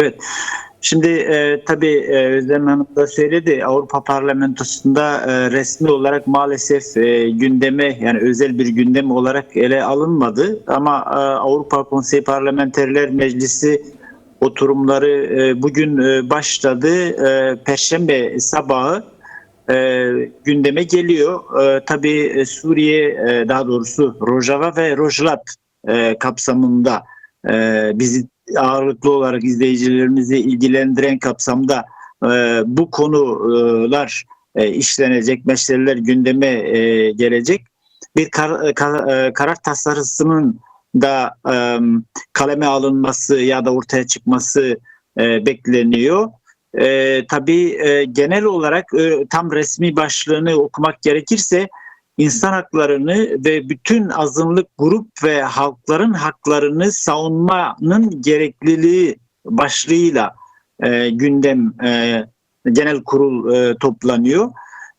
Evet. Şimdi e, tabii e, Özlem Hanım da söyledi Avrupa Parlamentosu'nda e, resmi olarak maalesef e, gündeme yani özel bir gündem olarak ele alınmadı ama e, Avrupa Konseyi Parlamenterler Meclisi oturumları e, bugün e, başladı. E, Perşembe sabahı e, gündeme geliyor. E, tabii e, Suriye e, daha doğrusu Rojava ve Rojlat e, kapsamında e, bizi ağırlıklı olarak izleyicilerimizi ilgilendiren kapsamda e, bu konular e, işlenecek, meseleler gündeme e, gelecek. Bir kar, e, kar- e, karar tasarısının da e, kaleme alınması ya da ortaya çıkması e, bekleniyor. E, tabii e, genel olarak e, tam resmi başlığını okumak gerekirse insan haklarını ve bütün azınlık grup ve halkların haklarını savunmanın gerekliliği başlığıyla e, gündem e, genel kurul e, toplanıyor.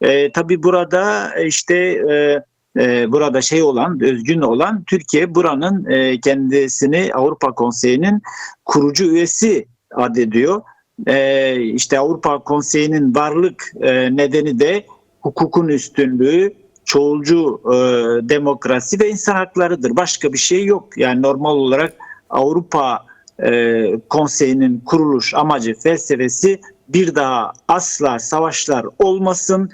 E, tabii burada işte e, e, burada şey olan özgün olan Türkiye buranın e, kendisini Avrupa Konseyi'nin kurucu üyesi adediyor. E, işte Avrupa Konseyi'nin varlık e, nedeni de hukukun üstünlüğü, çoğulcu e, demokrasi ve insan haklarıdır. Başka bir şey yok. Yani normal olarak Avrupa e, Konseyi'nin kuruluş amacı, felsefesi bir daha asla savaşlar olmasın.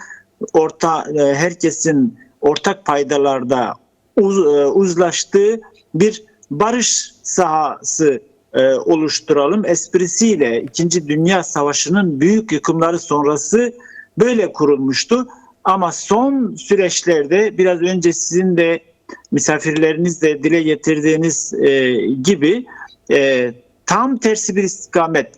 Orta e, herkesin ortak paydalarda uz, e, uzlaştığı bir barış sahası e, oluşturalım. Esprisiyle 2. Dünya Savaşı'nın büyük yıkımları sonrası böyle kurulmuştu. Ama son süreçlerde biraz önce sizin de misafirleriniz de dile getirdiğiniz e, gibi e, tam tersi bir istikamet.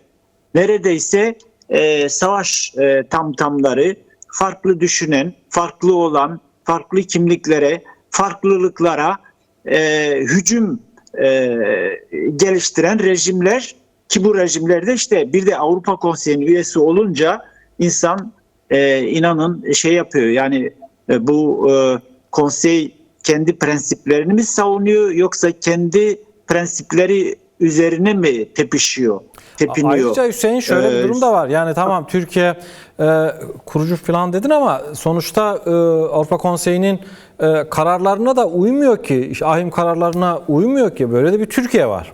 Neredeyse e, savaş e, tamtamları farklı düşünen, farklı olan, farklı kimliklere, farklılıklara e, hücum e, geliştiren rejimler ki bu rejimlerde işte bir de Avrupa Konseyi'nin üyesi olunca insan e, inanın şey yapıyor yani e, bu e, konsey kendi prensiplerini mi savunuyor yoksa kendi prensipleri üzerine mi tepişiyor, tepiniyor? Ayrıca Hüseyin şöyle bir Ee, durum da var. Yani tamam Türkiye e, kurucu falan dedin ama sonuçta e, Avrupa Konseyi'nin e, kararlarına da uymuyor ki. işte ahim kararlarına uymuyor ki. Böyle de bir Türkiye var.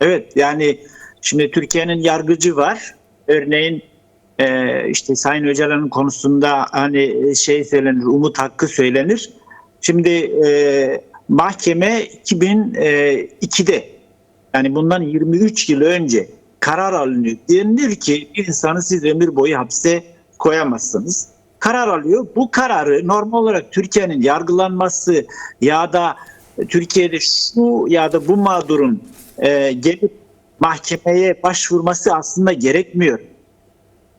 Evet yani şimdi Türkiye'nin yargıcı var. Örneğin e, işte Sayın Öcalan'ın konusunda hani şey söylenir, umut hakkı söylenir. Şimdi e, mahkeme 2002'de yani bundan 23 yıl önce karar alınıyor. Denilir ki bir insanı siz ömür boyu hapse koyamazsınız. Karar alıyor. Bu kararı normal olarak Türkiye'nin yargılanması ya da Türkiye'de şu ya da bu mağdurun e, gelip mahkemeye başvurması aslında gerekmiyor.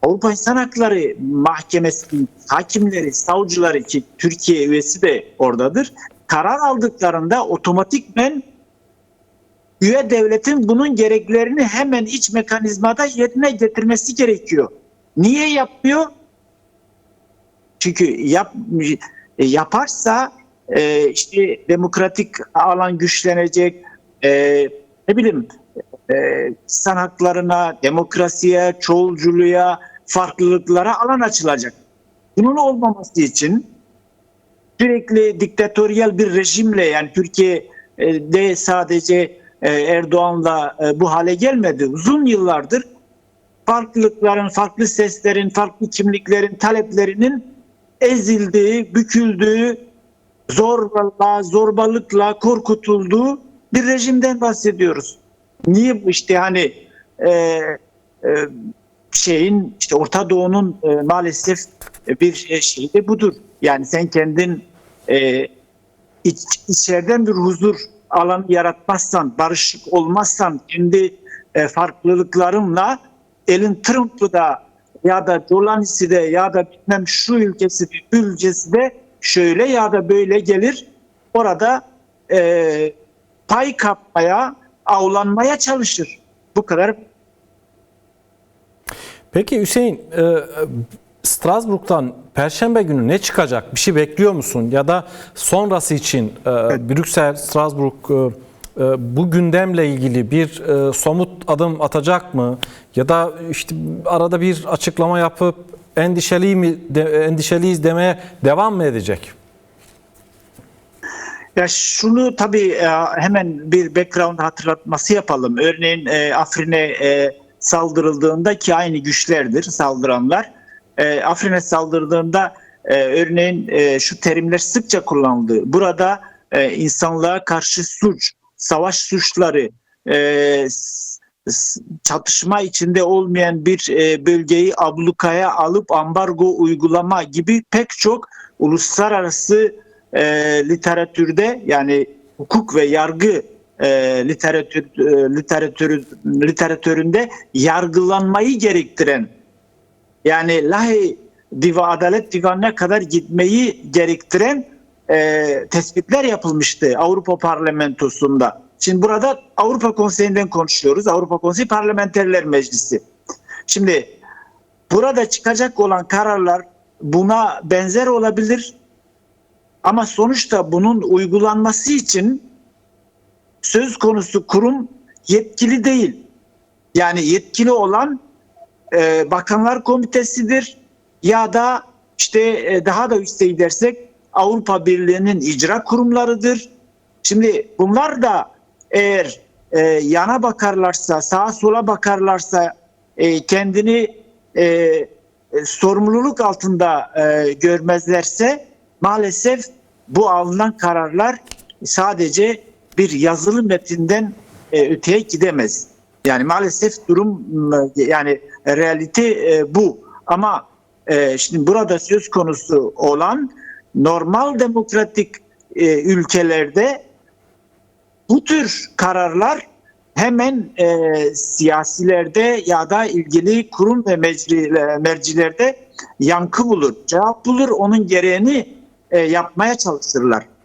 Avrupa İnsan Hakları Mahkemesi'nin hakimleri, savcıları ki Türkiye üyesi de oradadır. Karar aldıklarında otomatikmen üye devletin bunun gereklerini hemen iç mekanizmada yerine getirmesi gerekiyor. Niye yapmıyor? Çünkü yap, e, yaparsa e, işte demokratik alan güçlenecek, e, ne bileyim e, insan haklarına, demokrasiye, çoğulculuğa, farklılıklara alan açılacak. Bunun olmaması için sürekli diktatöryel bir rejimle yani Türkiye'de sadece e, Erdoğan'la e, bu hale gelmedi. Uzun yıllardır farklılıkların, farklı seslerin, farklı kimliklerin taleplerinin ezildiği, büküldüğü, zorbalıkla, zorbalıkla korkutulduğu bir rejimden bahsediyoruz. Niye işte hani e, e, şeyin işte Orta Doğu'nun e, maalesef bir şeyi de budur. Yani sen kendin e, iç, içeriden bir huzur alanı yaratmazsan, barışık olmazsan kendi e, farklılıklarınla elin Trump'da ya da Dolanisi'de ya da bilmem şu ülkesi bu ülkesi de şöyle ya da böyle gelir orada e, pay kapmaya, avlanmaya çalışır. Bu kadar Peki Hüseyin, e, Strasbourg'dan Perşembe günü ne çıkacak? Bir şey bekliyor musun? Ya da sonrası için e, Brüksel, Strasbourg e, e, bu gündemle ilgili bir e, somut adım atacak mı? Ya da işte arada bir açıklama yapıp endişeli mi de, endişeliyiz demeye devam mı edecek? Ya şunu tabii e, hemen bir background hatırlatması yapalım. Örneğin e, Afrin'e e, saldırıldığında ki aynı güçlerdir saldıranlar. E, Afrin'e saldırdığında e, örneğin e, şu terimler sıkça kullanıldı. Burada e, insanlığa karşı suç, savaş suçları, e, çatışma içinde olmayan bir e, bölgeyi ablukaya alıp ambargo uygulama gibi pek çok uluslararası e, literatürde yani hukuk ve yargı e, literatür e, literatürü literatüründe yargılanmayı gerektiren yani Lahey Diva Adalet Divanı'na kadar gitmeyi gerektiren e, tespitler yapılmıştı Avrupa Parlamentosu'nda. Şimdi burada Avrupa Konseyi'nden konuşuyoruz. Avrupa Konseyi Parlamenterler Meclisi. Şimdi burada çıkacak olan kararlar buna benzer olabilir. Ama sonuçta bunun uygulanması için söz konusu kurum yetkili değil. Yani yetkili olan e, Bakanlar Komitesi'dir ya da işte e, daha da üste gidersek Avrupa Birliği'nin icra kurumlarıdır. Şimdi bunlar da eğer e, yana bakarlarsa, sağa sola bakarlarsa e, kendini e, sorumluluk altında e, görmezlerse maalesef bu alınan kararlar sadece bir yazılı metinden e, öteye gidemez. Yani maalesef durum yani realite e, bu. Ama e, şimdi burada söz konusu olan normal demokratik e, ülkelerde bu tür kararlar hemen e, siyasilerde ya da ilgili kurum ve mecri, mercilerde yankı bulur, cevap bulur, onun gereğini e, yapmaya çalışırlar.